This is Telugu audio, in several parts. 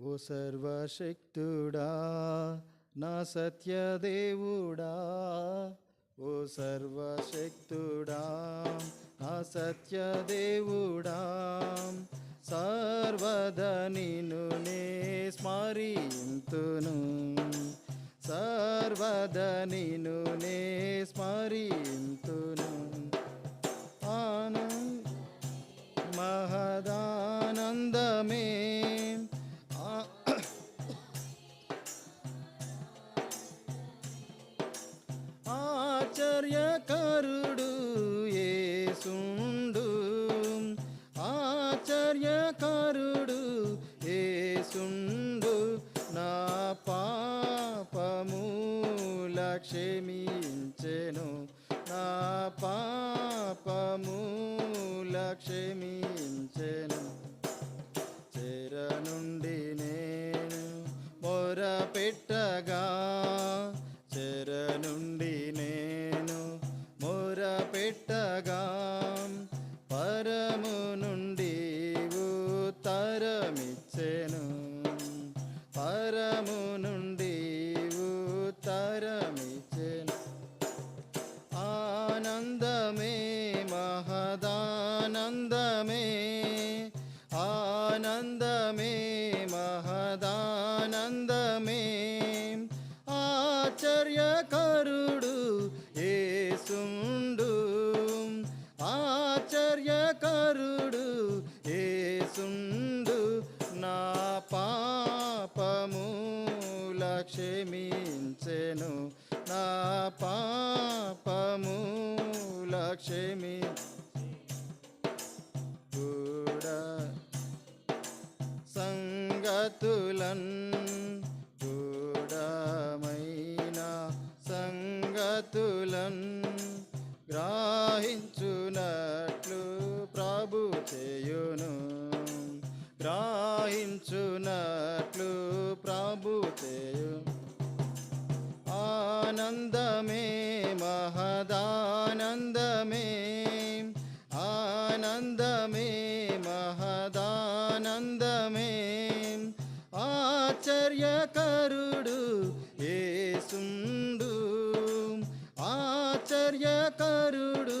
ఓ సర్వశక్తుడా నా సత్యదేవుడా ఓ సర్వశక్తుడా నా సత్యదేవుడా సర్వదా నిన్ను నే స్మరింతును సర్వదా నిన్ను నే స్మరి ఆశ్చర్యకరుడు ఏసుండు ఆశ్చర్యకరుడు ఏసుండు నా పాపమూల క్షమించెను నా పాపమూల క్షమించెను ఆనందమే ఆనందమే మహదానందమే. ఆశ్చర్యకరుడు ఏసుండు ఆశ్చర్యకరుడు ఏసుండు నా పాపమూల క్షమించెను నా పాపమూల క్షమి సంగతులన్ గూఢమైన సంగతులన్ గ్రాహించునట్లు ప్రభు చేయును. గ్రాహించునట్లు ప్రభు చేయు ఆనందమే మహదానందమే ఆశ్చర్యకరుడు ఏసుండు. ఆశ్చర్యకరుడు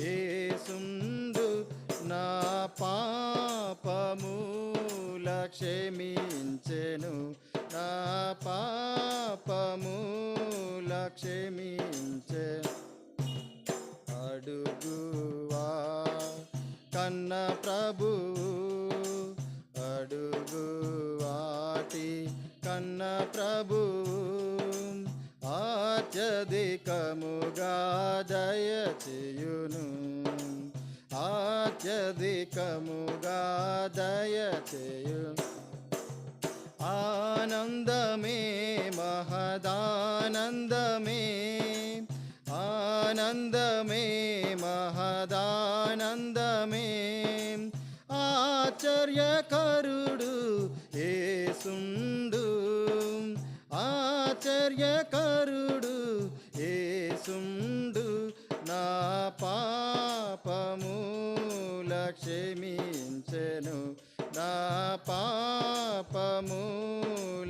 ఏసుండు. నా పాపమూల క్షమించెను. నా పాపమూల క్షమించె అడుగువా కన్న ప్రభు అత్యధికముగా దయచేయును అత్యధికముగా దయచేయు ఆనందమే మహదానందమే. ఆనందమే మహదానందమే. ఆశ్చర్యకరుడు ఏసుండు ఆశ్చర్యకరుడు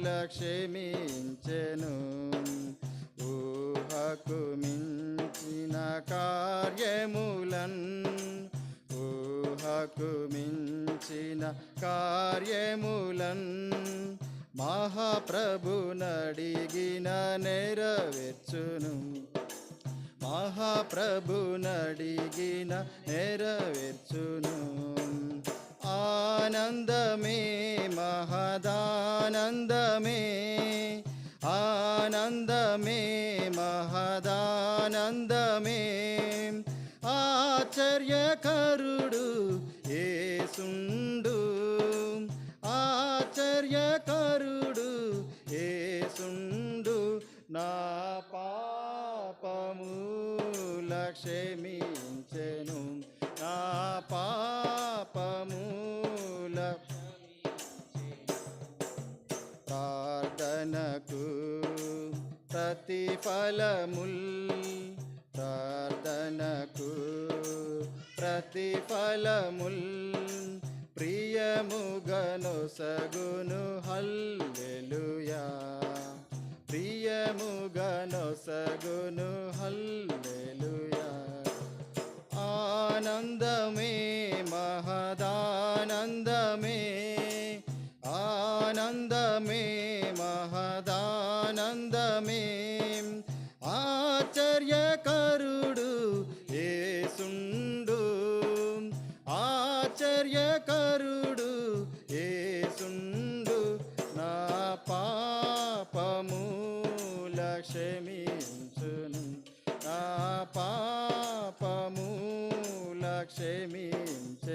పాపమూల క్షమించెను. ఊహకు మించిన కార్యములన్. ఊహకు మించిన కార్యములన్. మహాప్రభు నడిగిన నెరవేర్చును. మహాప్రభు నడిగిన నెరవేర్చును. ఆనందమే మహదానందమే. ఆనందమే మహదానందమే. ఆశ్చర్యకరుడు ఏసుండు. ఆశ్చర్యకరుడు ఏసుండు. నా పాపము లక్ష్మి ప్రతిఫలముల్ ప్రార్థనకు ప్రతిఫలముల్ ప్రియముగను సగును హల్లెలుయా. ప్రియముగను సగును హల్లెలుయా. ఆనందమే మహదానందమే ఆశ్చర్యకరుడు ఏసుండు నా పాపమూల క్షమించును నా పాపమూల క్షమించెను